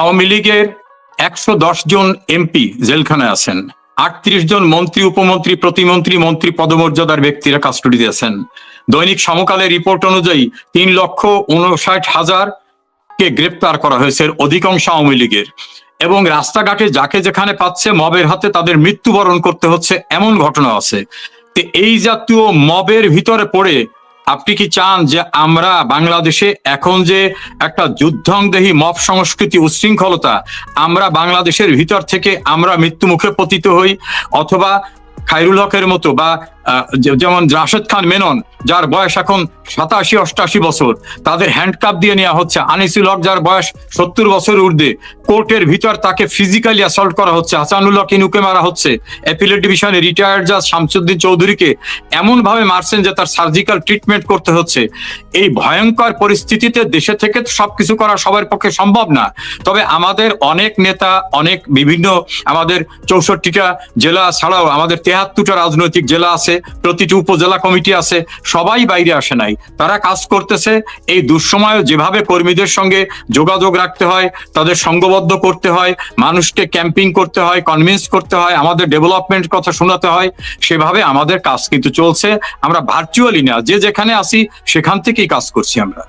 আওয়ামী লীগের একশো দশ জন এমপি জেলখানায় আছেন। আটত্রিশ জন মন্ত্রী, উপমন্ত্রী, প্রতিমন্ত্রী, মন্ত্রী পদমর্যাদার ব্যক্তিরা কাস্টডিতে আছেন। দৈনিক সমকালের রিপোর্ট অনুযায়ী তিন লক্ষ উনষাট হাজার কে গ্রেপ্তার করা হয়েছে অধিকাংশ আওয়ামী লীগের। এবং রাস্তাঘাটে যাকে যেখানে পাচ্ছে মবের হাতে তাদের মৃত্যুবরণ করতে হচ্ছে, এমন ঘটনা আছে। এই জাতীয় মবের ভিতরে পড়ে আপনি কি চান যে আমরা বাংলাদেশে এখন যে একটা যুদ্ধংদেহী মফ সংস্কৃতি উচ্ছৃঙ্খলতা, আমরা বাংলাদেশের ভিতর থেকে আমরা মৃত্যুমুখে পতিত হই? অথবা খাইরুল হকের মতো বা যেমন রাশেদ খান মেনন, যার বয়স এখন সাতাশি, অষ্টাশি বছর, তাদের হ্যান্ডকাপ দিয়ে নেওয়া হচ্ছে আনিসুল হক, যার বয়স সত্তর বছর ঊর্ধ্বে। কোর্টের ভিতর তাকে ফিজিক্যালি অ্যাসল্ট করা হচ্ছে হাসানুল হক ইনুকে মারা হচ্ছে। অ্যাপিলেট ডিভিশনে রিটায়ার্ড জাজ শামসুদ্দিন চৌধুরীকে এমন ভাবে মারছেন যে তার সার্জিক্যাল ট্রিটমেন্ট করতে হচ্ছে। এই ভয়ঙ্কর পরিস্থিতিতে দেশে থেকে তো সবকিছু করা সবার পক্ষে সম্ভব না। তবে আমাদের অনেক নেতা, অনেক বিভিন্ন আমাদের চৌষট্টিটা জেলা ছাড়াও আমাদের তেহাত্তরটা রাজনৈতিক জেলা আছে প্রতিটি উপজেলা কমিটি আছে, সবাই বাইরে আসে নাই। তারা কাজ করতেছে, এই দুঃসময়ে যেভাবে কর্মীদের সঙ্গে যোগাযোগ রাখতে হয়, তাদের সঙ্গবদ্ধ করতে হয়, মানুষকে ক্যাম্পিং করতে হয় কনভিন্স করতে হয়, আমাদের ডেভেলপমেন্ট কথা শোনাতে হয়, সেভাবে আমাদের কাজ কিন্তু চলছে। আমরা ভার্চুয়ালি না, যে যেখানে আসি সেখান থেকেই কাজ করছি আমরা।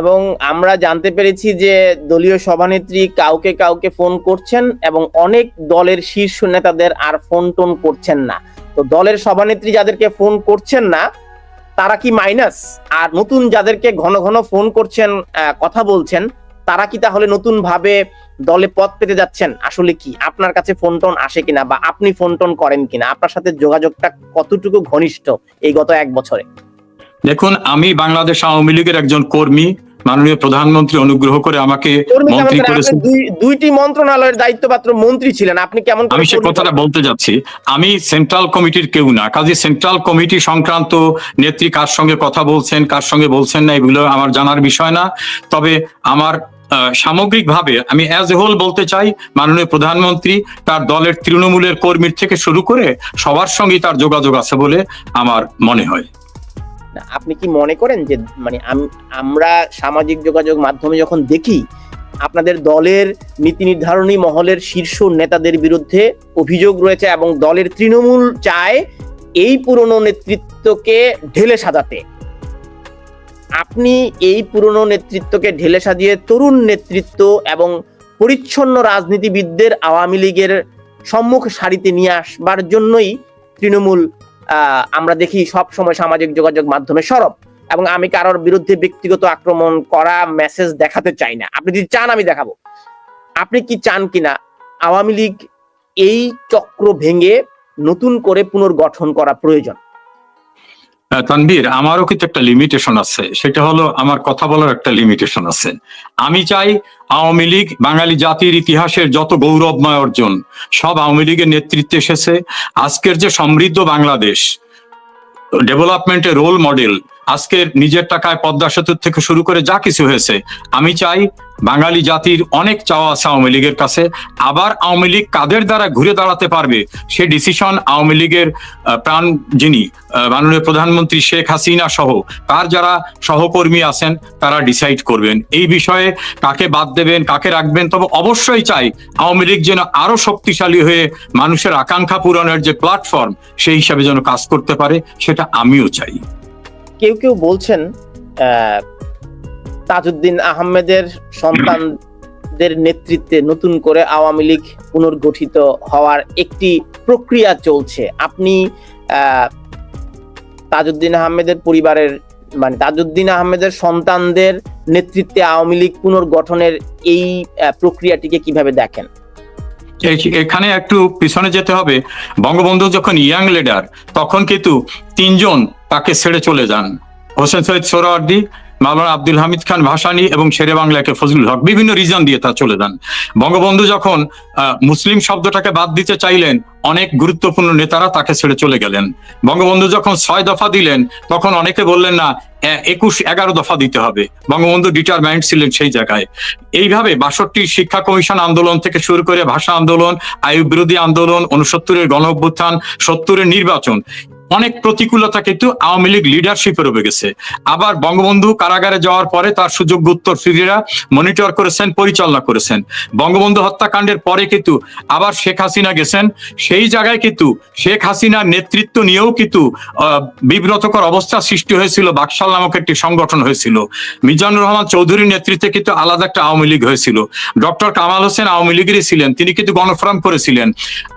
এবং আমরা জানতে পেরেছি যে দলীয় সভানেত্রী কাউকে কাউকে ফোন করছেন এবং অনেক দলের শীর্ষ নেতাদের আর ফোন টোন করছেন না। তো দলের সভানেত্রী যাদেরকে ফোন করছেন না, তারা কি মাইনাস আর নতুন যাদেরকে ঘন ঘন ফোন করছেন কথা বলছেন, তারা কি তাহলে নতুন ভাবে দলে পদ পেতে যাচ্ছেন? আসলে কি? আপনার কাছে ফোন টোন আসে কিনা বা আপনি ফোন টোন করেন কিনা? আপনার সাথে যোগাযোগটা কতটুকু ঘনিষ্ঠ এই গত এক বছরে? দেখুন, আমি বাংলাদেশ আওয়ামী লীগের একজন কর্মী মাননীয় প্রধানমন্ত্রী অনুগ্রহ করে আমাকে মন্ত্রী করেছেন। দুইটি মন্ত্রণালয়ের দায়িত্বপ্রাপ্ত মন্ত্রী ছিলেন। আপনি কেমন আমি সে কথাটা বলতে যাচ্ছি। আমি সেন্ট্রাল কমিটির কেউ না। কাজে সেন্ট্রাল কমিটি সংক্রান্ত নেত্রী কার সঙ্গে কথা বলছেন কার সঙ্গে বলছেন না এগুলো আমার জানার বিষয় না। তবে আমার সামগ্রিকভাবে আমি অ্যাজ এ হোল বলতে চাই মাননীয় প্রধানমন্ত্রী তার দলের তৃণমূলের কর্মীর থেকে শুরু করে সবার সঙ্গেই তার যোগাযোগ আছে বলে আমার মনে হয়। আপনি কি মনে করেন যে মানে আম- আমরা সামাজিক যোগাযোগ মাধ্যমে যখন দেখি, আপনাদের দলের নীতি নির্ধারণী মহলের শীর্ষ নেতাদের বিরুদ্ধে অভিযোগ রয়েছে এবং দলের তৃণমূল চায় এই পুরনো নেতৃত্বকে ঢেলে সাজাতে? আপনি এই পুরনো নেতৃত্বকে ঢেলে সাজিয়ে তরুণ নেতৃত্ব এবং পরিচ্ছন্ন রাজনীতিবিদদের আওয়ামী লীগের সম্মুখ সারিতে নিয়ে আসবার জন্যই তৃণমূল আমরা দেখি সব সময় সামাজিক যোগাযোগ মাধ্যমে সরব এবং আমি কারোর বিরুদ্ধে ব্যক্তিগত আক্রমণ করা মেসেজ দেখাতে চাই না। আপনি যদি চান, আমি দেখাবো। আপনি কি চান কিনা? আওয়ামী লীগ এই চক্র ভেঙে নতুন করে পুনর্গঠন করা প্রয়োজন। আহ, তানভীর আমারও কিন্তু একটা লিমিটেশন আছে। সেটা হলো আমার কথা বলার একটা লিমিটেশন আছে। আমি চাই আওয়ামী লীগ বাঙালি জাতির ইতিহাসের যত গৌরবময় অর্জন সব আওয়ামী লীগের নেতৃত্বে এসেছে। আজকের যে সমৃদ্ধ বাংলাদেশ ডেভেলপমেন্টের রোল মডেল আজকের নিজের টাকায় পদ্মা সেতুর থেকে শুরু করে যা কিছু হয়েছে, আমি চাই বাঙালি জাতির অনেক চাওয়া আছে আওয়ামী লীগের কাছে, আবার আওয়ামী লীগ কাদের দ্বারা ঘুরে দাঁড়াতে পারবে? সে ডিসিশন আওয়ামী লীগের প্রাণ যিনি মাননীয় প্রধানমন্ত্রী শেখ হাসিনা সহ, তার যারা সহকর্মী আছেন, তারা ডিসাইড করবেন। এই বিষয়ে কাকে বাদ দেবেন, কাকে রাখবেন, তবে অবশ্যই চাই আওয়ামী লীগ যেন আরও শক্তিশালী হয়ে মানুষের আকাঙ্ক্ষা পূরণের যে প্ল্যাটফর্ম সেই হিসাবে যেন কাজ করতে পারে, সেটা আমিও চাই। কেউ কেউ বলছেন তাজউদ্দিন আহমেদের সন্তানদের নেতৃত্বে নতুন করে আওয়ামী লীগ পুনর্গঠিত হওয়ার একটি প্রক্রিয়া চলছে। আপনি তাজউদ্দিন আহমেদের পরিবারের মানে তাজউদ্দিন আহমেদের সন্তানদের নেতৃত্বে আওয়ামী লীগ পুনর্গঠনের এই প্রক্রিয়াটিকে কীভাবে দেখেন? এখানে একটু পিছনে যেতে হবে। বঙ্গবন্ধু যখন ইয়াং লিডার তখন কিন্তু তিনজন তাকে ছেড়ে চলে যান। হোসেন সৈয়দ সোহরাওয়ার্দী মাওলানা আব্দুল হামিদ খান ভাসানী এবং শেরে বাংলাকে ফজলুল হক বিভিন্ন রিজন দিয়ে তা চলে যান। বঙ্গবন্ধু যখন মুসলিম শব্দটাকে বাদ দিতে চাইলেন, অনেক গুরুত্বপূর্ণ নেতারা তাকে ছেড়ে চলে গেলেন। বঙ্গবন্ধু যখন ছয় দফা দিলেন, তখন অনেকে বললেন, না একুশ, এগারো দফা দিতে হবে। বঙ্গবন্ধু ডিটারমাইন্ড ছিলেন সেই জায়গায়। এইভাবে বাষট্টি শিক্ষা কমিশন আন্দোলন থেকে শুরু করে ভাষা আন্দোলন আয়ু বিরোধী আন্দোলন উনসত্তরের গণ অভ্যুত্থান সত্তরের নির্বাচন অনেক প্রতিকূলতা কিন্তু আওয়ামী লীগ লিডারশিপের উপরে গেছে। আবার বঙ্গবন্ধু কারাগারে যাওয়ার পরে তার সুযোগ্য উত্তরসূরিরা মনিটর করেছেন, পরিচালনা করেছেন। বঙ্গবন্ধু হত্যাকাণ্ডের পরে কিন্তু আবার শেখ হাসিনা গেছেন। সেই জায়গায় কিন্তু শেখ হাসিনার নেতৃত্ব নিয়েও কিন্তু বিব্রতকর অবস্থা সৃষ্টি হয়েছিল। বাকশাল নামক একটি সংগঠন হয়েছিল। মিজানুর রহমান চৌধুরীর নেতৃত্বে কিন্তু আলাদা একটা আওয়ামী লীগ হয়েছিল। ডক্টর কামাল হোসেন আওয়ামী লীগেরই ছিলেন। তিনি কিন্তু গণফোরাম করেছিলেন।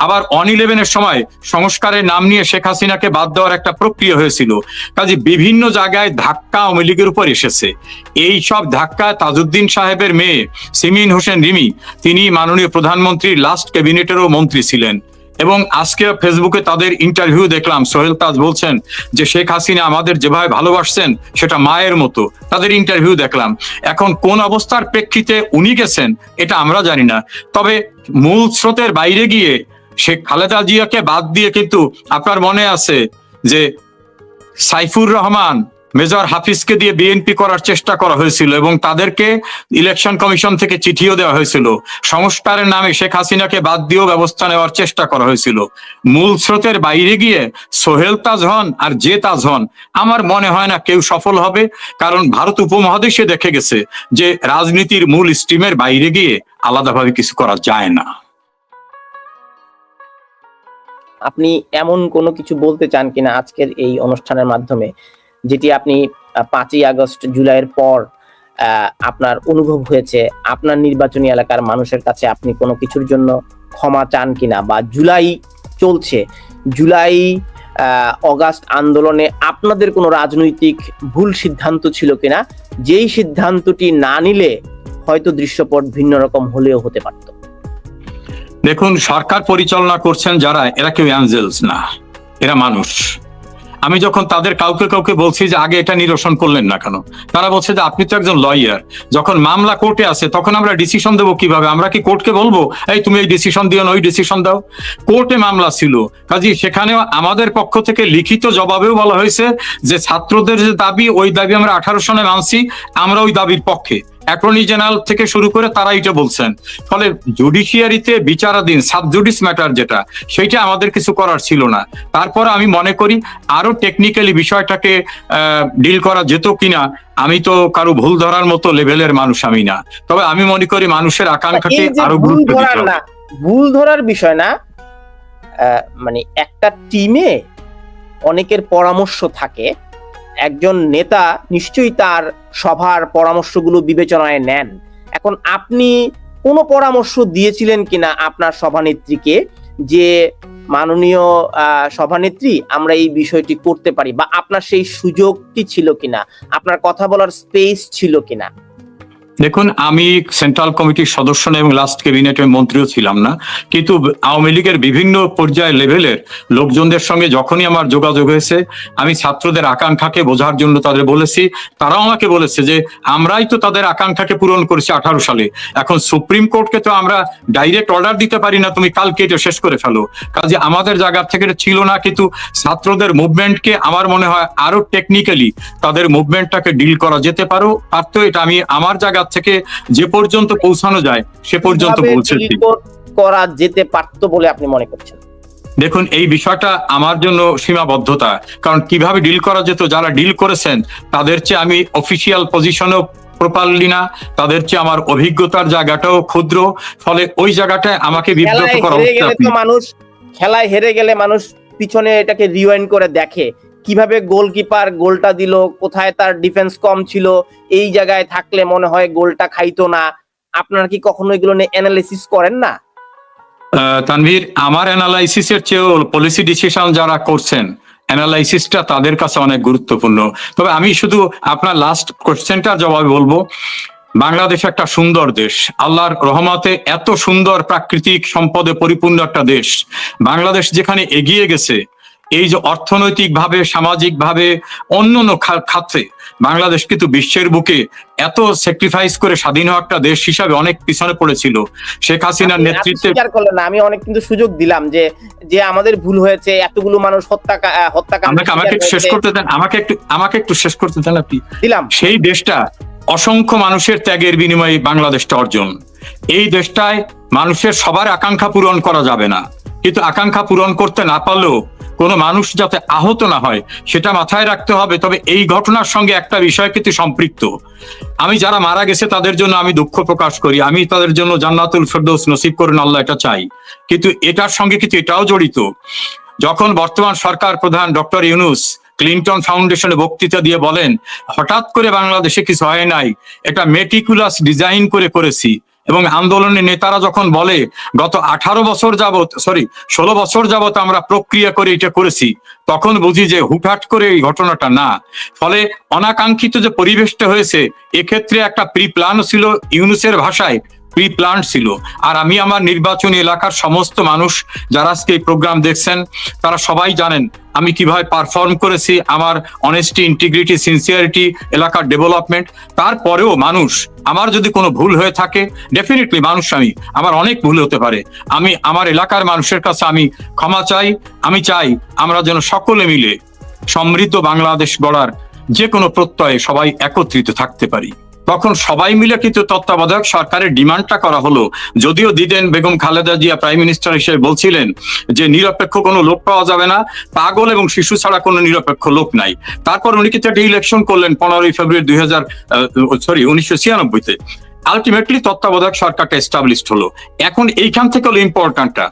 আবার অন ইলেভেনের সময় সংস্কারের নাম নিয়ে শেখ হাসিনাকে বাদ দেওয়ার একটা প্রক্রিয়া হয়েছিল। কাজে বিভিন্ন জায়গায় ধাক্কা আওয়ামী লীগের উপর এসেছে। এই সব ধাক্কা তাজউদ্দিন সাহেবের মেয়ে সিমিন হোসেন রিমি, তিনি মাননীয় প্রধানমন্ত্রীর লাস্ট ক্যাবিনেটেরও মন্ত্রী ছিলেন। এবং আজকে ফেসবুকে তাদের ইন্টারভিউ দেখলাম। সোহেল তাজ বলছেন যে, শেখ হাসিনা আমাদের যেভাবে ভালোবাসছেন, সেটা মায়ের মতো। তাদের ইন্টারভিউ দেখলাম। এখন কোন অবস্থার প্রেক্ষিতে উনি গেছেন, এটা আমরা জানি না। তবে মূল স্রোতের বাইরে গিয়ে শেখ খালেদা জিয়াকে বাদ দিয়ে কিন্তু আপনার মনে আছে যে সাইফুর রহমান, মেজর হাফিজকে দিয়ে বিএনপি করার চেষ্টা করা হয়েছিল এবং তাদেরকে ইলেকশন কমিশন থেকে চিঠিও দেওয়া হয়েছিল। সংস্কারের নামে শেখ হাসিনাকে বাদ দিয়েও ব্যবস্থা নেওয়ার চেষ্টা করা হয়েছিল। মূল স্রোতের বাইরে গিয়ে সোহেল তাজ হন আর যে তাজ হন, আমার মনে হয় না কেউ সফল হবে, কারণ ভারত উপমহাদেশে দেখে গেছে যে রাজনীতির মূল স্ট্রিমের বাইরে গিয়ে আলাদাভাবে কিছু করা যায় না। আপনি এমন কোনো কিছু বলতে চান কিনা আজকের এই অনুষ্ঠানের মাধ্যমে, যেটি আপনি পাঁচই আগস্ট জুলাইয়ের পর আপনার অনুভব হয়েছে, আপনার নির্বাচনী এলাকার মানুষের কাছে আপনি কোনো কিছুর জন্য ক্ষমা চান কিনা বা জুলাই চলছে, জুলাই অগাস্ট আন্দোলনে আপনাদের কোনো রাজনৈতিক ভুল সিদ্ধান্ত ছিল কিনা, যেই সিদ্ধান্তটি না নিলে হয়তো দৃশ্যপট ভিন্ন রকম হলেও হতে পারত। দেখুন, সরকার পরিচালনা করছেন যারা, এরা কেউ অ্যাঞ্জেলস না, এরা মানুষ। আমি যখন তাদের কাউকে কাউকে বলছি যে আগে এটা নিরসন করলেন না কেন, তারা বলছে যে আপনি তো একজন লয়ার যখন মামলা কোর্টে আছে তখন আমরা ডিসিশন দেবো কীভাবে? আমরা কি কোর্টকে বলব? এই তুমি এই ডিসিশন দিও না, ওই ডিসিশন দাও। কোর্টে মামলা ছিল। কাজে সেখানেও আমাদের পক্ষ থেকে লিখিত জবাবেও বলা হয়েছে যে ছাত্রদের যে দাবি, ওই দাবি আমরা আঠারো সনে মানছি, আমরা ওই দাবির পক্ষে। অ্যাটর্নি জেনারেল থেকে শুরু করে তারা এটা বলছেন। ফলে জুডিশিয়ারিতে বিচারাধীন সাব জুডিস ম্যাটার যেটা সেইটা আমাদের কিছু করার ছিল না। তারপর আমি মনে করি আরও টেকনিক্যালি বিষয়টাকে ডিল করা যেত কিনা আমি তো কারও ভুল ধরার মতো লেভেলের মানুষ আমি না। তবে আমি মনে করি মানুষের আকাঙ্ক্ষাকে আরও গুরুত্ব দিতে হবে। না ভুল ধরার বিষয় না মানে একটা টিমে অনেকের পরামর্শ থাকে একজন নেতা নিশ্চয়ই তার সভার পরামর্শগুলো বিবেচনায় নেন। এখন আপনি কোনো পরামর্শ দিয়েছিলেন কিনা আপনার সভানেত্রীকে যে, মাননীয় সভানেত্রী, আমরা এই বিষয়টি করতে পারি বা আপনার সেই সুযোগটি ছিল কিনা? আপনার কথা বলার স্পেস ছিল কিনা? দেখুন, আমি সেন্ট্রাল কমিটির সদস্য না এবং লাস্ট ক্যাবিনেটের মন্ত্রীও ছিলাম না। কিন্তু আওয়ামী লীগের বিভিন্ন পর্যায় লেভেলের লোকজনদের সঙ্গে যখনই আমার যোগাযোগ হয়েছে, আমি ছাত্রদের আকাঙ্ক্ষাকে বোঝার জন্য তাদের বলেছি। তারাও আমাকে বলেছে যে, আমরাই তো তাদের আকাঙ্ক্ষাকে পূরণ করেছি আঠারো সালে। এখন সুপ্রিম কোর্টকে তো আমরা ডাইরেক্ট অর্ডার দিতে পারি না, তুমি কালকে এটা শেষ করে ফেলো। কাজে আমাদের জায়গা থেকে ছিল না, কিন্তু ছাত্রদের মুভমেন্টকে আমার মনে হয় আরও টেকনিক্যালি তাদের মুভমেন্টটাকে ডিল করা যেতে পারো। পারতো এটা আমি আমার জায়গা থেকে যে পর্যন্ত পৌঁছানো যায় সে পর্যন্ত পৌঁছেছি করা যেতে পারতো বলে আপনি মনে করছেন? দেখুন এই বিষয়টা আমার জন্য সীমাবদ্ধতা। কারণ কীভাবে ডিল করা যেত যারা ডিল করেছেন তাদের চেয়ে আমি অফিসিয়াল পজিশনেও প্রপারলি না তাদের চেয়ে আমার অভিজ্ঞতার জায়গাটাও ক্ষুদ্র। ফলে ওই জায়গাটায় আমাকে বিব্রত করা মানুষ খেলায় হেরে গেলে মানুষ পিছনে এটাকে রিওয়াইন্ড করে দেখে। কীভাবে গোলকিপার গোলটা দিল, কোথায় তার ডিফেন্স কম ছিল, এই জায়গায় থাকলে মনে হয় গোলটা খাইতো না। আপনারা কি কখনো এগুলো নিয়ে অ্যানালিসিস করেন না? তানভীর, আমার অ্যানালাইসিসের চেয়েও পলিসি ডিসিশন যারা করছেন অ্যানালাইসিসটা তাদের কাছে অনেক গুরুত্বপূর্ণ। তবে আমি শুধু আপনার লাস্ট কোশ্চেনটার জবাবে বলব, বাংলাদেশ একটা সুন্দর দেশ। আল্লাহর রহমতে এত সুন্দর প্রাকৃতিক সম্পদে পরিপূর্ণ একটা দেশ। বাংলাদেশ যেখানে এগিয়ে গেছে এই যে অর্থনৈতিক ভাবে সামাজিক ভাবে অন্যান্য খা- খাতে বাংলাদেশ কিন্তু বিশ্বের বুকে এত স্যাক্রিফাইস করে স্বাধীন হওয়া একটা দেশ হিসাবে অনেক পিছনে পড়েছিল। শেখ হাসিনার নেতৃত্বে করলেন আমি অনেক কিন্তু সুযোগ দিলাম যে যে আমাদের ভুল হয়েছে এতগুলো মানুষ হত্যা হত্যাকাণ্ড আমাকে আমাকে একটু শেষ করতে দেন আমাকে একটু আমাকে একটু শেষ করতে দেন আপনি। দিলাম। সেই দেশটা অসংখ্য মানুষের ত্যাগের বিনিময়ে বাংলাদেশটা অর্জন। এই দেশটায় মানুষের সবার আকাঙ্ক্ষা পূরণ করা যাবে না। কিন্তু আকাঙ্ক্ষা পূরণ করতে না পারলেও কোনো মানুষ যাতে আহত না হয়, সেটা মাথায় রাখতে হবে। তবে এই ঘটনার সঙ্গে একটা বিষয় কিন্তু সম্পৃক্ত। আমি যারা মারা গেছে তাদের জন্য আমি দুঃখ প্রকাশ করি। আমি তাদের জন্য জান্নাতুল ফেরদৌস নসিব করুন, আল্লাহ এটা চাই। কিন্তু এটার সঙ্গে কিন্তু এটাও জড়িত। যখন বর্তমান সরকার প্রধান ডক্টর ইউনুস ক্লিন্টন ফাউন্ডেশনে বক্তৃতা দিয়ে বলেন, হঠাৎ করে বাংলাদেশে কিছু হয় নাই এটা মেটিকুলাস ডিজাইন করে করেছি। এবং আন্দোলনের নেতারা যখন বলে, গত আঠারো বছর যাবত সরি ষোলো বছর যাবত আমরা প্রক্রিয়া করে এটা করেছি, তখন বুঝি যে হুটহাট করে এই ঘটনাটা না। ফলে অনাকাঙ্ক্ষিত যে পরিবেশটা হয়েছে, এক্ষেত্রে একটা প্রি প্ল্যান ছিল, ইউনুসের ভাষায় প্রি প্ল্যান ছিল। আর আমি আমার নির্বাচনী এলাকার সমস্ত মানুষ যারা আজকে এই প্রোগ্রাম দেখছেন, তারা সবাই জানেন আমি কীভাবে পারফর্ম করেছি, আমার অনেস্টি ইন্টিগ্রিটি সিনসিয়ারিটি এলাকার ডেভেলপমেন্ট তারপরেও মানুষ, আমার যদি কোনো ভুল হয়ে থাকে ডেফিনেটলি মানুষ আমি, আমার অনেক ভুল হতে পারে। আমি, আমার এলাকার মানুষের কাছে আমি ক্ষমা চাই, আমি চাই আমরা যেন সকলে মিলে সমৃদ্ধ বাংলাদেশ গড়ার যে কোনো প্রত্যয়ে সবাই একত্রিত থাকতে পারি। তখন সবাই মিলে কিন্তু তত্ত্বাবধায়ক সরকারের ডিমান্ডটা করা হলো। যদিও দিদেন বেগম খালেদা জিয়া প্রাইম মিনিস্টার হিসেবে বলছিলেন যে, নিরপেক্ষ কোনো লোক পাওয়া যাবে না, পাগল এবং শিশু ছাড়া কোনো নিরপেক্ষ লোক নাই। তারপর উনি কিন্তু একটা ইলেকশন করলেন পনেরোই ফেব্রুয়ারি দুই হাজার সরি উনিশশো ছিয়ানব্বইতে। আলটিমেটলি তত্ত্বাবধায়ক সরকারটা এস্টাবলিশড হলো। এখন এইখান থেকে হলো ইম্পর্টেন্টটা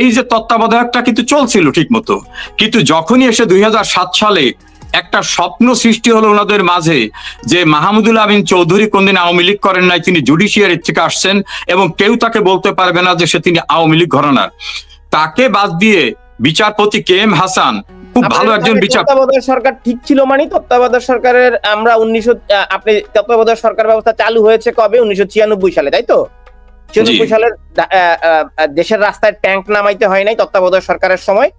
এই যে তত্ত্বাবধায়কটা কিন্তু চলছিল ঠিক মতো কিন্তু যখনই এসে দুই হাজার সাত সালে একটা স্বপ্ন সৃষ্টি হলো ওনাদের মাঝে যে মাহমুদুল আমিন চৌধুরী কোনদিন আওয়ামী লীগ করেন নাই তিনি জুডিশিয়ারি থেকে আসছেন এবং কেউ তাকে বলতে পারবে না যে সে তিনি আওয়ামী লীগ ঘরানার তাকে বাদ দিয়ে বিচারপতি কে এম হাসান খুব ভালো একজন বিচার তত্ত্বাবধায়ক সরকার ঠিক ছিল মানে তত্ত্বাবধায়ক সরকারের আমরা উনিশশো আপনি তত্ত্বাবধায়ক সরকার ব্যবস্থা চালু হয়েছে কবে? উনিশশো ছিয়ানব্বই সালে তাই তো? ছিয়ানব্বই সালের দেশের রাস্তায় ট্যাঙ্ক নামাইতে হয় নাই তত্ত্বাবধায়ক সরকারের সময়।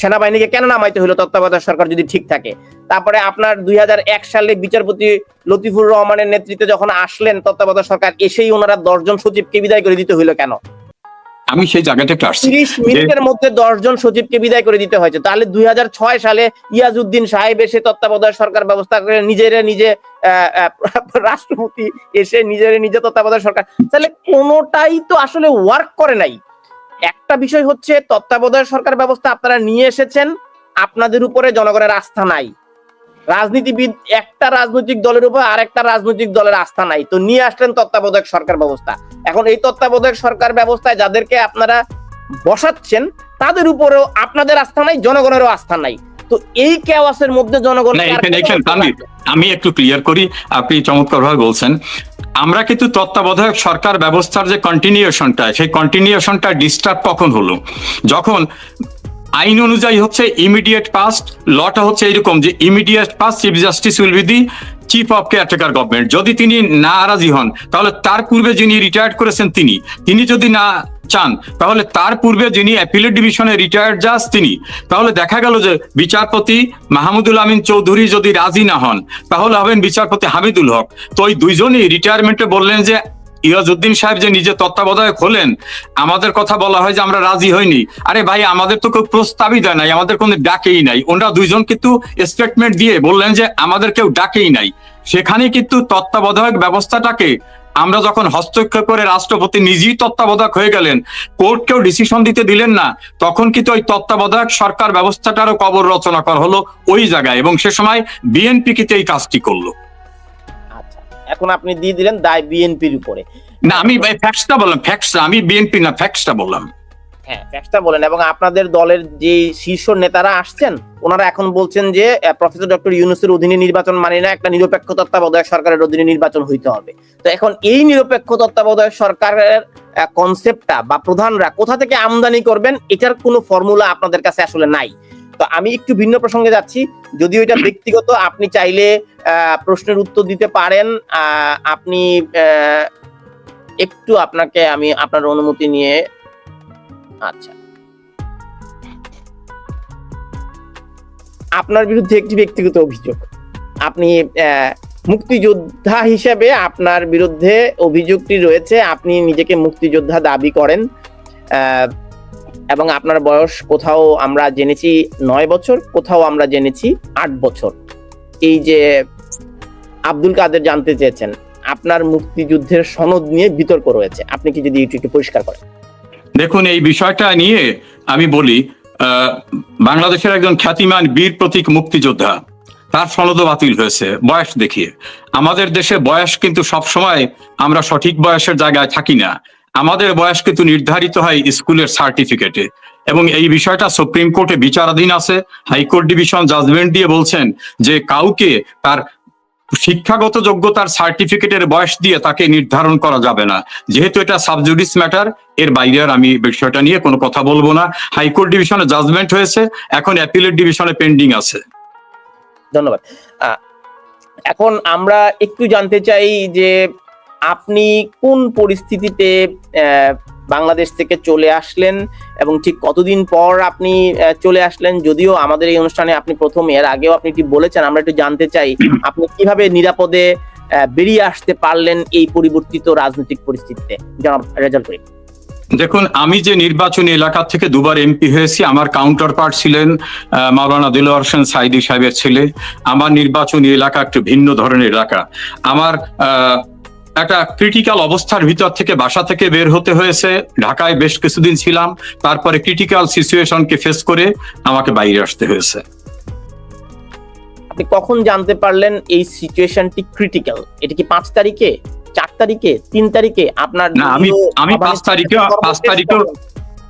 সেনাবাহিনীকে কেন নামাইতে হলো তত্ত্বাবধায়ক সরকার যদি ঠিক থাকে। তারপরে আপনার দুই হাজার এক সালে বিচারপতি লতিফুর রহমানের নেতৃত্বে যখন আসলেন তত্ত্বাবধায়ক সরকার এসেই ওনারা দশজন সচিবকে বিদায় করে দিতে হইল কেন? আমি সেই জায়গাটা একটু আসছি তিরিশ মিনিটের মধ্যে দশজন সচিবকে বিদায় করে দিতে হয়েছে। তাহলে দুই হাজার ছয় সালে ইয়াজউদ্দিন সাহেব এসে তত্ত্বাবধায়ক সরকার ব্যবস্থা করে নিজের নিজে রাষ্ট্রপতি এসে নিজের নিজে তত্ত্বাবধায়ক সরকার তাহলে কোনোটাই তো আসলে ওয়ার্ক করে নাই। একটা বিষয় হচ্ছে তত্ত্বাবধায়ক সরকার ব্যবস্থা আপনারা নিয়ে এসেছেন আপনাদের উপরে জনগণের আস্থা নাই। রাজনীতিবিদ একটা রাজনৈতিক দলের উপর আরেকটা রাজনৈতিক দলের আস্থা নাই। তো নিয়ে আসলেন তত্ত্বাবধায়ক সরকার ব্যবস্থা। এখন এই তত্ত্বাবধায়ক সরকার ব্যবস্থায় যাদেরকে আপনারা বসাচ্ছেন তাদের উপরেও আপনাদের আস্থা নাই জনগণেরও আস্থা নাই। তো এই কেওয়াসের মধ্যে জনগণ আমি একটু ক্লিয়ার করি আপনি চমৎকার ভাবে বলছেন। আমরা কিন্তু তত্ত্বাবধায়ক সরকার ব্যবস্থার যে কন্টিনিউশনটা সেই কন্টিনিউশনটা ডিস্টার্ব কখন হলো? যখন আইন অনুযায়ী হচ্ছে ইমিডিয়েট পাস্ট লটা হচ্ছে এরকম যে immediate past chief justice will be the chief of caretaker government যদি তিনি না রাজি হন, তাহলে তার পূর্বে যিনি রিটায়ার্ড করেছেন তিনি। তিনি যদি না চান, তাহলে তার পূর্বে যিনি অ্যাপিলেট ডিভিশনে রিটায়ার্ড জাজ তিনি। তাহলে দেখা গেল যে বিচারপতি মাহমুদুল আমিন চৌধুরী যদি রাজি না হন, তাহলে হবেন বিচারপতি হামিদুল হক। তো ওই দুইজনই রিটায়ারমেন্টে বললেন যে ইয়াজউদ্দিন সাহেব যে নিজে তত্ত্বাবধায়ক হলেন, আমাদের কথা বলা হয় যে আমরা রাজি হইনি। আরে ভাই, আমাদের তো কেউ প্রস্তাবই দেয় নাই, আমাদের কোনো ডাকেই নাই। ওনারা দুইজন কিন্তু স্টেটমেন্ট দিয়ে বললেন যে আমাদের কেউ ডাকেই নাই। সেখানে কিন্তু তত্ত্বাবধায়ক ব্যবস্থাটাকে আমরা যখন হস্তক্ষেপ করে রাষ্ট্রপতি নিজেই তত্ত্বাবধায়ক হয়ে গেলেন কোর্টকেও ডিসিশন দিতে দিলেন না, তখন কিন্তু ওই তত্ত্বাবধায়ক সরকার ব্যবস্থাটারও কবর রচনা করা হলো ওই জায়গায় এবং সে সময় বিএনপি কিন্তু এই কাজটি করল। এখন আপনি দিয়ে দিলেন দায় বিএনপির উপরে। না আমি ফ্যাক্টসটা বললাম ফ্যাক্টস আমি বিএনপি না ফ্যাক্টসটা বললাম। হ্যাঁ ফ্যাক্টটা বলেন এবং আপনাদের দলের যে শীর্ষ নেতারা আসছেন ওনারা এখন বলছেন যে প্রফেসর ডক্টর ইউনুসের অধীনে নির্বাচন মানে না একটা নিরপেক্ষ তত্ত্বাবধায়ক সরকারের অধীনে নির্বাচন হইতে হবে। তো এখন এই নিরপেক্ষ তত্ত্বাবধায়ক সরকারের কনসেপ্টটা বা প্রধানরা কোথা থেকে আমদানি করবেন এটার কোনো ফর্মুলা আপনাদের কাছে আসলে নাই। তো আমি একটু ভিন্ন প্রসঙ্গে যাচ্ছি। যদিও এটা ব্যক্তিগত, আপনি চাইলে প্রশ্নের উত্তর দিতে পারেন। আপনি একটু আপনাকে আমি আপনার অনুমতি নিয়ে আচ্ছা। আপনার বিরুদ্ধে একটি ব্যক্তিগত অভিযোগ। আপনি মুক্তিযোদ্ধা হিসেবে আপনার বিরুদ্ধে অভিযোগটি রয়েছে। আপনি নিজেকে মুক্তিযোদ্ধা দাবি করেন। এবং আপনার বয়স কোথাও আমরা জেনেছি নয় বছর, কোথাও আমরা জেনেছি আট বছর। এই যে আব্দুল কাদের জানতে চেয়েছেন, আপনার মুক্তিযুদ্ধের সনদ নিয়ে বিতর্ক রয়েছে। আপনি কি যদি একটু পরিষ্কার করেন? দেখুন, এই বিষয়টা নিয়ে আমি বলি বাংলাদেশের একজন খ্যাতিমান বীর প্রতীক মুক্তিযোদ্ধা, তার সনদ বাতিল হয়েছে, বয়স দেখিয়ে। আমাদের দেশে বয়স কিন্তু সবসময় আমরা সঠিক বয়সের জায়গায় থাকি না। আমাদের বয়স কিন্তু নির্ধারিত হয় স্কুলের সার্টিফিকেটে। এবং এই বিষয়টা সুপ্রিম কোর্টে বিচারাধীন আছে। হাইকোর্ট ডিভিশন জাজমেন্ট দিয়ে বলছেন যে কাউকে তার শিক্ষাগত যোগ্যতার সার্টিফিকেটের বয়স দিয়ে তাকে নির্ধারণ করা যাবে না। যেহেতু এটা সাবজুডিস ম্যাটার, এর বাইরে আর আমি বিষয়টা নিয়ে কোনো কথা বলব না। হাইকোর্ট ডিভিশনে জাজমেন্ট হয়েছে, এখন অ্যাপিলেট ডিভিশনে পেন্ডিং আছে। ধন্যবাদ। এখন আমরা একটু জানতে চাই যে আপনি কোন পরিস্থিতিতে বাংলাদেশ থেকে চলে আসলেন এবং ঠিক কতদিন পর আপনি চলে আসলেন? যদিও আমাদের এই অনুষ্ঠানে আপনি প্রথম এর আগেও আপনি একটু বলেছেন আমরা একটু জানতে চাই আপনি কীভাবে নিরাপদে বেরিয়ে আসতে পারলেন এই পরিবর্তিত রাজনৈতিক পরিস্থিতিতে? জনাব রেজাল্ট করি দেখুন আমি যে নির্বাচনী এলাকা থেকে দুবার এমপি হয়েছি আমার কাউন্টার পার্ট ছিলেন মাওলানা দিলওয়ার হোসেন সাইদি সাহেবের ছেলে। আমার নির্বাচনী এলাকা একটু ভিন্ন ধরনের এলাকা। আমার আহ, একটা ক্রিটিক্যাল অবস্থার ভিতর থেকে বাসা থেকে বের হতে হয়েছে। ঢাকায় বেশ কিছুদিন ছিলাম তারপরে ক্রিটিক্যাল সিচুয়েশনকে ফেস করে আমাকে বাইরে আসতে হয়েছে। আপনি কখন জানতে পারলেন এই সিচুয়েশনটি ক্রিটিক্যাল এটা কি পাঁচ তারিখে চার তারিখে তিন তারিখে? আপনার না, আমি- আমি পাঁচ তারিখে- পাঁচ কখন?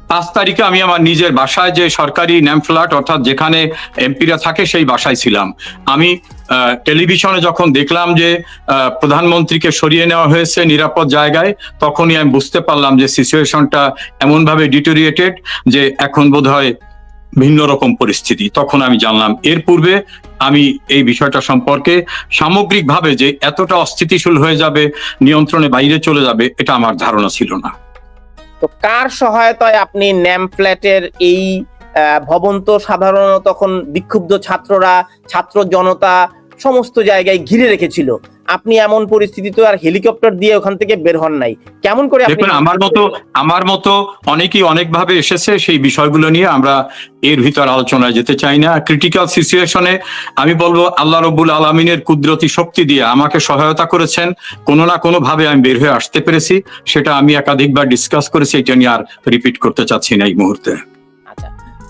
পাঁচ তারিখে আমি আমার নিজের বাসায় যে সরকারি ন্যাম ফ্ল্যাট অর্থাৎ যেখানে এমপিরা থাকে সেই বাসায় ছিলাম। আমি টেলিভিশনে যখন দেখলাম যে প্রধানমন্ত্রীকে সরিয়ে নেওয়া হয়েছে নিরাপদ জায়গায় তখনই আমি বুঝতে পারলাম যে সিচুয়েশনটা এমন ভাবে ডিটোরিয়েটেড যে এখন বোধ হয় ভিন্ন রকম পরিস্থিতি। তখন আমি জানলাম এর পূর্বে আমি এই বিষয়টা সম্পর্কে সামগ্রিকভাবে যে এতটা অস্থিতিশীল হয়ে যাবে নিয়ন্ত্রণে বাইরে চলে যাবে এটা আমার ধারণা ছিল না। তো কার সহায়তায় আপনি ন্যাম ফ্ল্যাটের এই আহ, ভবন তো সাধারণত তখন বিক্ষুব্ধ ছাত্ররা ছাত্র জনতা সমস্ত জায়গায় ঘিরে রেখেছিল। আপনি এমন পরিস্থিতিতে আর হেলিকপ্টার দিয়ে ওখান থেকে বের হন নাই। কেমন করে আমার মতো আমার মতো অনেকেই অনেকভাবে এসেছে সেই বিষয়গুলো নিয়ে। আমরা এর ভিতর আলোচনায় যেতে চাই না। ক্রিটিক্যাল সিচুয়েশনে আমি বলব, আল্লাহ রব্বুল আলমিনের কুদরতি শক্তি দিয়ে আমাকে সহায়তা করেছেন। কোনো না কোনো ভাবে আমি বের হয়ে আসতে পেরেছি। সেটা আমি একাধিকবার ডিসকাস করেছি। এটা নিয়ে আর রিপিট করতে চাচ্ছি না এই মুহূর্তে।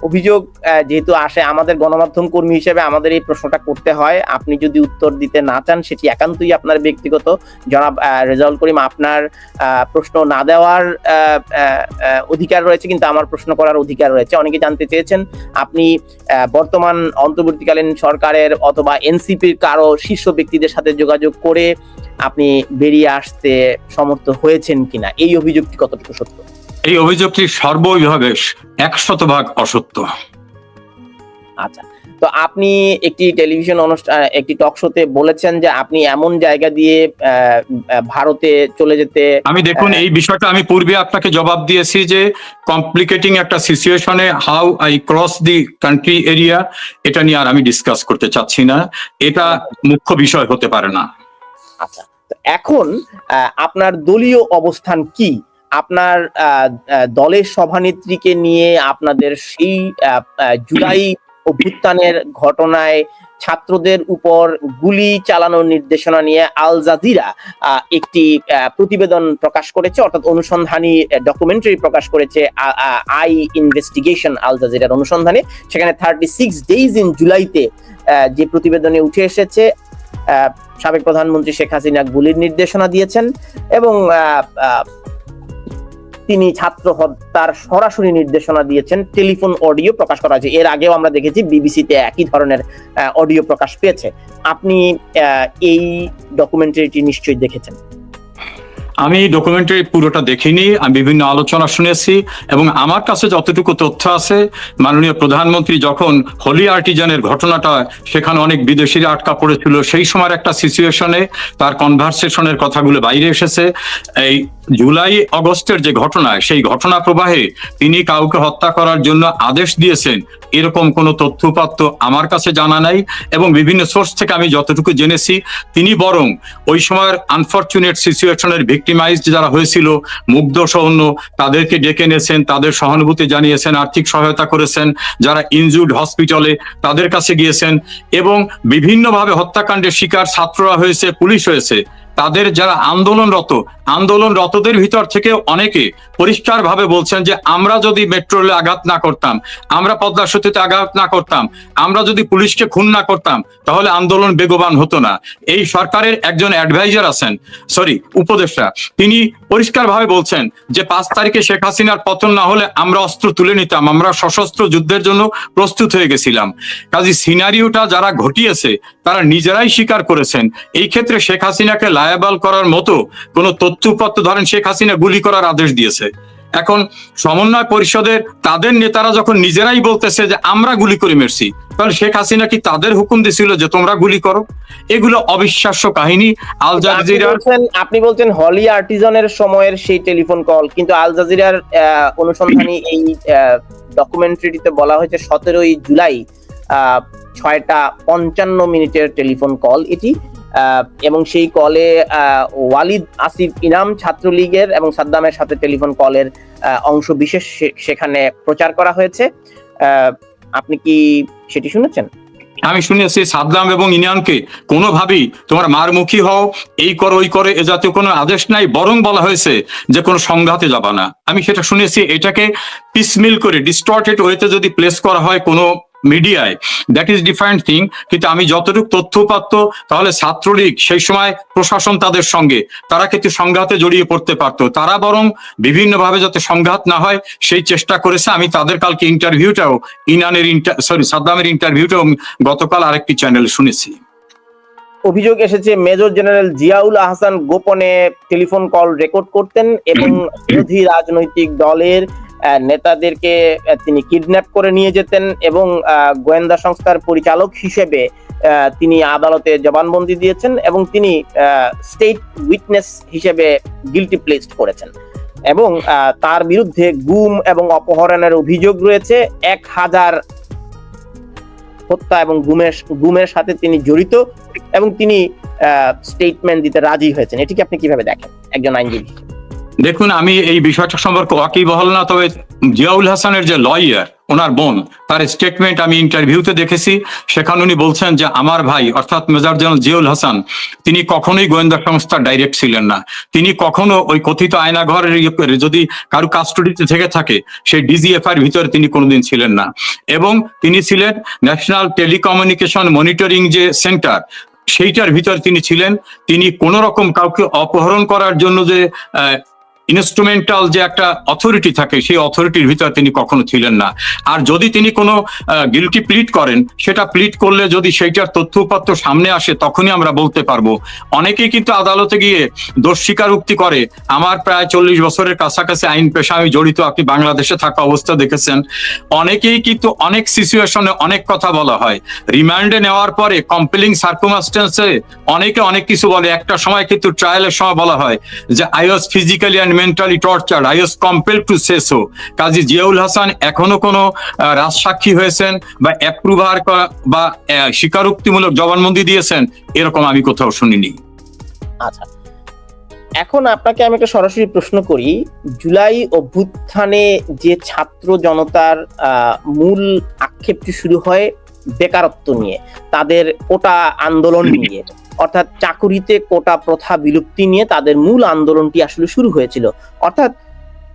অভিযোগ যেহেতু আসে আমাদের গণমাধ্যম কর্মী হিসেবে আমাদের এই প্রশ্নটা করতে হয়। আপনি যদি উত্তর দিতে না চান, সেটি একান্তই আপনার ব্যক্তিগত। জনাব রেজাউল করিম, আপনার প্রশ্ন না দেওয়ার অধিকার রয়েছে, কিন্তু আমার প্রশ্ন করার অধিকার রয়েছে। অনেকে জানতে চেয়েছেন, আপনি বর্তমান অন্তর্বর্তীকালীন সরকারের অথবা এনসিপির কারও শীর্ষ ব্যক্তিদের সাথে যোগাযোগ করে আপনি বেরিয়ে আসতে সমর্থ হয়েছেন কিনা? এই অভিযোগটি কতটুকু সত্য? এই অভিযোগটি সর্বভাবে একশত ভাগ অসত্য। আচ্ছা তো আপনি একটি টেলিভিশন অনুষ্ঠান একটি টক শোতে বলেছেন যে আপনি এমন জায়গা দিয়ে ভারতে চলে যেতে আমি দেখুন এই বিষয়টা আমি পূর্বে আপনাকে জবাব দিয়েছি যে কমপ্লিকেটিং একটা সিচুয়েশনে how I cross the country area এটা নিয়ে আর আমি ডিসকাস করতে চাচ্ছি না। এটা মুখ্য বিষয় হতে পারে না। আচ্ছা তো এখন আপনার দলীয় অবস্থান কি? আপনার দলের সভানেত্রীকে নিয়ে আপনাদের সেই জুলাই অভ্যুত্থানের ঘটনায় ছাত্রদের উপর গুলি চালানোর নির্দেশনা নিয়ে আল জাজিরা একটি প্রতিবেদন প্রকাশ করেছে, অর্থাৎ অনুসন্ধানী ডকুমেন্টারি প্রকাশ করেছে আই ইনভেস্টিগেশন আল জাজিরার অনুসন্ধানে। সেখানে থার্টি সিক্স ডেইজ ইন জুলাইতে যে প্রতিবেদনে উঠে এসেছে সাবেক প্রধানমন্ত্রী শেখ হাসিনা গুলির নির্দেশনা দিয়েছেন এবং তিনি ছাত্র হত্যার সরাসরি নির্দেশনা দিয়েছেন। টেলিফোন অডিও প্রকাশ করা হয়েছে। এর আগেও আমরা দেখেছি বিবিসিতে একই ধরনের অডিও প্রকাশ পেয়েছে। আপনি এই ডকুমেন্টারিটি নিশ্চয়ই দেখেছেন। আমি ডকুমেন্টারি পুরোটা দেখিনি। আমি বিভিন্ন আলোচনা শুনেছি এবং আমার কাছে যতটুকু তথ্য আছে, মাননীয় প্রধানমন্ত্রী যখন হোলি আর্টিজানের ঘটনাটা সেখানে অনেক বিদেশিরা আটকা পড়েছিল, সেই সময় একটা সিচুয়েশনে তার কনভারসেশনের কথাগুলো বাইরে এসেছে। এই জুলাই, অগস্টের যে ঘটনা, সেই ঘটনা প্রবাহে তিনি কাউকে হত্যা করার জন্য আদেশ দিয়েছেন, এরকম কোনো তথ্যপাত্র আমার কাছে জানা নাই এবং বিভিন্ন সোর্স থেকে আমি যতটুকু জেনেছি, তিনি বরং ওই সময়ের আনফর্চুনেট সিচুয়েশনের ভিক্টিমাইজড যারা হয়েছিল, মুগ্ধ সৌন্য তাদেরকে ডেকে এনেছেন, তাদের সহানুভূতি জানিয়েছেন, আর্থিক সহায়তা করেছেন, যারা ইনজুর্ড হসপিটালে তাদের কাছে গিয়েছেন এবং বিভিন্নভাবে হত্যাকাণ্ডের শিকার ছাত্ররা হয়েছে, পুলিশ হয়েছে। তাদের যারা আন্দোলনরত, আন্দোলনরতদের ভিতর থেকে অনেকে পরিষ্কারভাবে বলছেন যে, আমরা যদি মেট্রো রেলে আঘাত না করতাম, আমরা পদ্মা সেতুতে আঘাত না করতাম, আমরা যদি পুলিশকে খুন না করতাম, তাহলে আন্দোলন বেগবান হতো না। এই সরকারের একজন অ্যাডভাইজার আছেন সরি উপদেষ্টা, তিনি পরিষ্কারভাবে বলছেন যে, পাঁচ তারিখে শেখ হাসিনার পতন না হলে আমরা অস্ত্র তুলে নিতাম, আমরা সশস্ত্র যুদ্ধের জন্য প্রস্তুত হয়ে গেছিলাম। কাজী সিনারিওটা যারা ঘটিয়েছে, তারা নিজেরাই স্বীকার করেছেন, এই ক্ষেত্রে শেখ হাসিনাকে লায়াবাল করার মতো কোন তথ্যপত্র ধরেন শেখ হাসিনা গুলি করার আদেশ দিয়েছে। এখন সমন্বয় পরিষদের তাদের নেতারা যখন নিজেরাই বলতেছে যে আমরা গুলি করে মেরছি তাহলে শেখ হাসিনা কি তাদের হুকুম দিছিল যে তোমরা গুলি করো? এগুলো অবিশ্বাস্য কাহিনী। আল জাজিরার আপনি বলছেন হলি আর্টিজনের সময়ের সেই টেলিফোন কল কিন্তু আল জাজিরার অনুসন্ধানী এই ডকুমেন্টারিটিতে বলা হয়েছে সতেরোই জুলাই আহ, ছয়টা পঞ্চান্ন মিনিটের টেলিফোন কল। এটি এবং সেই কলে ওয়ালিদ আসিফ ইনাম ছাত্রলীগের এবং সাদ্দামের সাথে টেলিফোন কলের অংশ বিশেষ সেখানে প্রচার করা হয়েছে। আপনি কি সেটি শুনেছেন? আমি শুনেছি সাদ্দাম এবং ইনানকে কোনোভাবেই তোমরা মারমুখী হও, এই করো, ওই করে, এ জাতীয় কোনো আদেশ নাই, বরং বলা হয়েছে যে কোনো সংঘাতে যাবা না। আমি সেটা শুনেছি, এটাকে পিসমিল করে ডিস্টর্টেড ওয়েতে যদি প্লেস করা হয় কোনো মিডিয়ায়। দ্যাট ইজ ডিফারেন্ট থিং কিন্তু আমি যতটুকু তথ্য পাত্র তাহলে ছাত্রলীগ সেই সময় প্রশাসন তাদের সঙ্গে তারা কিন্তু সংঘাতে জড়িয়ে পড়তে পারতো। তারা বরং বিভিন্নভাবে যাতে সংঘাত না হয় সেই চেষ্টা করেছে। আমি তাদের কালকে ইন্টারভিউটাও ইনানের ইন্টার সরি সাদ্দামের ইন্টারভিউটাও গতকাল আরেকটি চ্যানেলে শুনেছি। অভিযোগ এসেছে মেজর জেনারেল জিয়াউল আহসান গোপনে টেলিফোন কল রেকর্ড করতেন এবং বিরোধী রাজনৈতিক দলের নেতাদেরকে তিনি কিডন্যাপ করে নিয়ে যেতেন এবং গোয়েন্দা সংস্থার পরিচালক হিসেবে তিনি আদালতে জবানবন্দি দিয়েছেন এবং তিনি স্টেট উইটনেস হিসেবে গিলটি প্লেসড করেছেন। এবং তার বিরুদ্ধে গুম এবং অপহরণের অভিযোগ রয়েছে। এক হাজার হত্যা এবং গুমের গুমের সাথে তিনি জড়িত এবং তিনি স্টেটমেন্ট দিতে রাজি হয়েছেন। এটিকে আপনি কীভাবে দেখেন? একজন আইনজীবী দেখুন, আমি এই বিষয়টা সম্পর্কে ওয়াকিবহল না, তবে জিয়াউল হাসানের যে লয়ার ওনার বোন, তার স্টেটমেন্ট আমি ইন্টারভিউতে দেখেছি। সেখানে উনি বলছেন যে, আমার ভাই, অর্থাৎ মেজর জেনারেল জিয়াউল হাসান, তিনি কখনোই গোয়েন্দা সংস্থার ডাইরেক্ট ছিলেন না। তিনি কখনো ওই কথিত আয়নাঘরের ইয়ে যদি কারও কাস্টডিতে থেকে থাকে, সেই ডিজিএফআর ভিতরে তিনি কোনোদিন ছিলেন না। এবং তিনি ছিলেন ন্যাশনাল টেলিকমিউনিকেশন মনিটরিং যে সেন্টার সেইটার ভিতর তিনি ছিলেন। তিনি কোন রকম কাউকে অপহরণ করার জন্য যে ইনস্ট্রুমেন্টাল যে একটা অথরিটি থাকে, সেই অথরিটির ভিতরে তিনি কখনো ছিলেন না। আর যদি তিনি কোনো গিলটি প্লিট করেন, সেটা প্লিট করলে যদি সেইটার তথ্য উপাত্ত সামনে আসে, তখনই আমরা বলতে পারব। অনেকেই কিন্তু আদালতে গিয়ে দোষ স্বীকারোক্তি করে। আমার প্রায় চল্লিশ বছরের কাছাকাছি আইন পেশা আমি জড়িত, আপনি বাংলাদেশে থাকা অবস্থা দেখেছেন। অনেকেই কিন্তু অনেক সিচুয়েশনে অনেক কথা বলা হয়। রিমান্ডে নেওয়ার পরে কম্পেলিং সার্কুমাস্টেন্সে অনেকে অনেক কিছু বলে। একটা সময় কিন্তু ট্রায়ালের সময় বলা হয় যে I was physically and mentally torture I was compel to say so Kazi Ziaul Hasan এখনও কোনো রাজসাক্ষী হয়েছেন বা অ্যাপ্রুভার বা স্বীকারোক্তিমূলক জবানবন্দি দিয়েছেন এরকম আমি কোথাও শুনিনি। আচ্ছা। এখন আপনাকে আমি একটা সরাসরি প্রশ্ন করি। জুলাই অভ্যুত্থানে যে ছাত্র জনতার আহ, মূল আক্ষেপটি শুরু হয় বেকারত্ব নিয়ে তাদের কোটা আন্দোলন নিয়ে। অর্থাৎ চাকুরিতে কোটা প্রথা বিলুপ্তি নিয়ে তাদের মূল আন্দোলনটি আসলে শুরু হয়েছিল। অর্থাৎ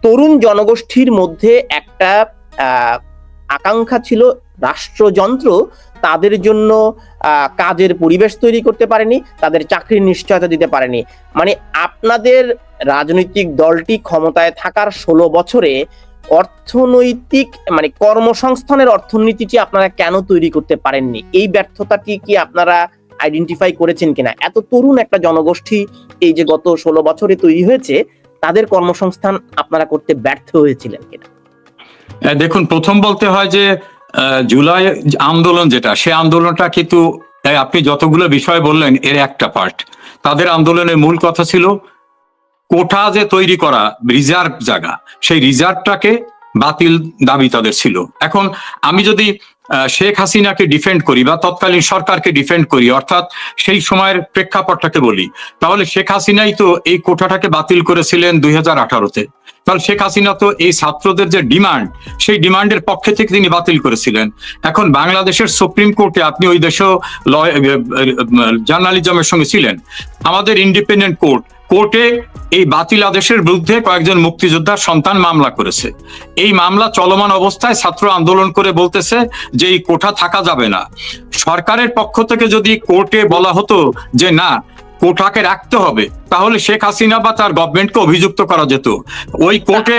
তরুণ জনগোষ্ঠীর মধ্যে একটা আকাঙ্ক্ষা ছিল রাষ্ট্রযন্ত্র তাদের জন্য কাজের পরিবেশ তৈরি করতে পারেনি, তাদের চাকরির নিশ্চয়তা দিতে পারেনি। মানে আপনাদের রাজনৈতিক দলটি ক্ষমতায় থাকার ষোলো বছরে অর্থনৈতিক মানে কর্মসংস্থানের অর্থনীতিটি আপনারা কেন তৈরি করতে পারেননি? এই ব্যর্থতাটি কি আপনারা আইডেন্টিফাই করেছেন কিনা? এত তরুণ একটা জনগোষ্ঠী এই যে গত ষোলো বছরে তৈরি হয়েছে, তাদের কর্মসংস্থান আপনারা করতে ব্যর্থ হয়েছিলেন কিনা? দেখুন, প্রথম বলতে হয় যে জুলাই আন্দোলন যেটা, সে আন্দোলনটা কিন্তু আপনি যতগুলো বিষয় বললেন, এর একটা পার্ট তাদের আন্দোলনের মূল কথা ছিল, কোঠা যে তৈরি করা রিজার্ভ জায়গা, সেই রিজার্ভটাকে বাতিল দাবি তাদের ছিল। এখন, আমি যদি শেখ হাসিনাকে ডিফেন্ড করি বা তৎকালীন সরকারকে ডিফেন্ড করি, অর্থাৎ সেই সময়ের প্রেক্ষাপটটাকে বলি। তাহলে শেখ হাসিনাই তো এই কোটাটাকে বাতিল করেছিলেন দুই হাজার আঠারোতে। তাহলে শেখ হাসিনা তো এই ছাত্রদের যে ডিমান্ড সেই ডিমান্ডের পক্ষে থেকে তিনি বাতিল করেছিলেন। এখন বাংলাদেশের সুপ্রিম কোর্টে আপনি ওই দেশেও জার্নালিজমের সঙ্গে ছিলেন। আমাদের ইন্ডিপেন্ডেন্ট কোর্ট কোর্টে এই বাতিল আদেশের বিরুদ্ধে কয়েকজন মুক্তিযোদ্ধার সন্তান মামলা করেছে। এই মামলা চলমান অবস্থায় ছাত্র আন্দোলন করে বলতেছে যে এই কোঠা থাকা যাবে না। সরকারের পক্ষ থেকে যদি কোর্টে বলা হতো যে না কোঠাকে রাখতে হবে তাহলে শেখ হাসিনা বা তার গভর্নমেন্টকে অভিযুক্ত করা যেত। ওই কোর্টে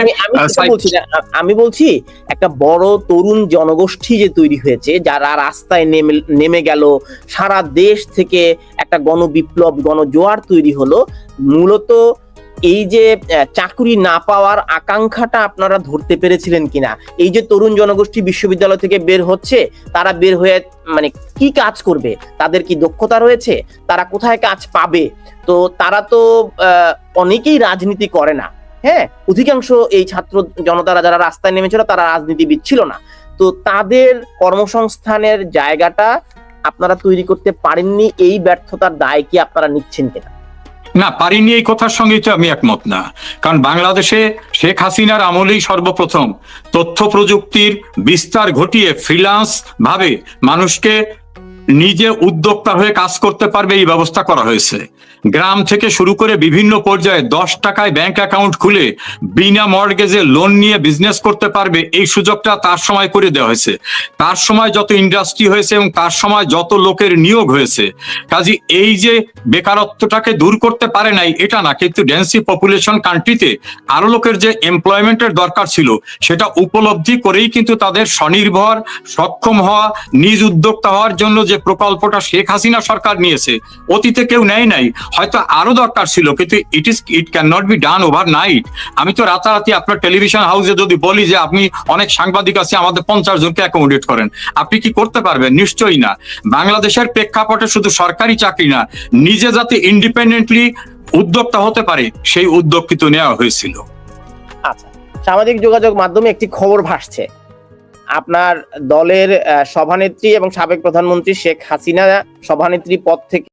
আমি বলছি একটা বড় তরুণ জনগোষ্ঠী যে তৈরি হয়েছে যারা রাস্তায় নেমে নেমে গেল সারা দেশ থেকে একটা গণবিপ্লব গণজোয়ার তৈরি হলো মূলত এই যে চাকরি না পাওয়ার আকাঙ্ক্ষাটা আপনারা ধরতে পেরেছিলেন কিনা? এই যে তরুণ জনগোষ্ঠী বিশ্ববিদ্যালয় থেকে বের হচ্ছে, তারা বের হয়ে মানে কি কাজ করবে? তাদের কি দক্ষতা রয়েছে? তারা কোথায় কাজ পাবে? তো তারা তো অনেকেই রাজনীতি করে না। হ্যাঁ অধিকাংশ এই ছাত্র জনতারা যারা রাস্তায় নেমেছিল, তারা রাজনীতিবিদ ছিল না। তো তাদের কর্মসংস্থানের জায়গাটা আপনারা তৈরি করতে পারেননি, এই ব্যর্থতার দায় কি আপনারা নিচ্ছেন কিনা? না, পারিনি এই কথার সঙ্গেই তো আমি একমত না। কারণ বাংলাদেশে শেখ হাসিনার আমলেই সর্বপ্রথম তথ্য প্রযুক্তির বিস্তার ঘটিয়ে ফ্রিলান্স ভাবে মানুষকে নিজে উদ্যোক্তা হয়ে কাজ করতে পারবে এই ব্যবস্থা করা হয়েছে। গ্রাম থেকে শুরু করে বিভিন্ন পর্যায়ে দশ টাকায় ব্যাংক অ্যাকাউন্ট খুলে বিনা মর্গেজে লোন নিয়ে বিজনেস করতে পারবে এই সুযোগটা তার সময় করে দেওয়া হয়েছে। তার সময় যত ইন্ডাস্ট্রি হয়েছে এবং তার সময় যত লোকের নিয়োগ হয়েছে। কাজে এই যে বেকারত্বটাকে দূর করতে পারে নাই, এটা না, কিন্তু ডেন্সি পপুলেশন কান্ট্রিতে আরও লোকের যে এমপ্লয়মেন্টের দরকার ছিল, সেটা উপলব্ধি করেই কিন্তু তাদের স্বনির্ভর, সক্ষম হওয়া, নিজ উদ্যোক্তা হওয়ার জন্য যে প্রকল্পটা শেখ হাসিনা সরকার নিয়েছে, অতীতে কেউ নেয় নাই। হয়তো আরও দরকার ছিল, কিন্তু it is it can not be done overnight আমি তো রাতারাতি আপনার টেলিভিশন হাউসে যদি বলি যে আপনি অনেক সাংবাদিক আছে, আমাদের পঞ্চাশ জনকে অ্যাকোমোডেট করেন। আপনি কি করতে পারবেন? নিশ্চয়ই না। বাংলাদেশের প্রেক্ষাপটে শুধু সরকারি চাকরি না, নিজে যাতে ইন্ডিপেন্ডেন্টলি উদ্যোক্তা হতে পারে, সেই উদ্যোগ কিন্তু নেওয়া হয়েছিল। আচ্ছা সামাজিক যোগাযোগ মাধ্যমে একটি খবর ভাসছে। আপনার দলের সভানেত্রী এবং সাবেক প্রধানমন্ত্রী শেখ হাসিনা সভানেত্রী পদ থেকে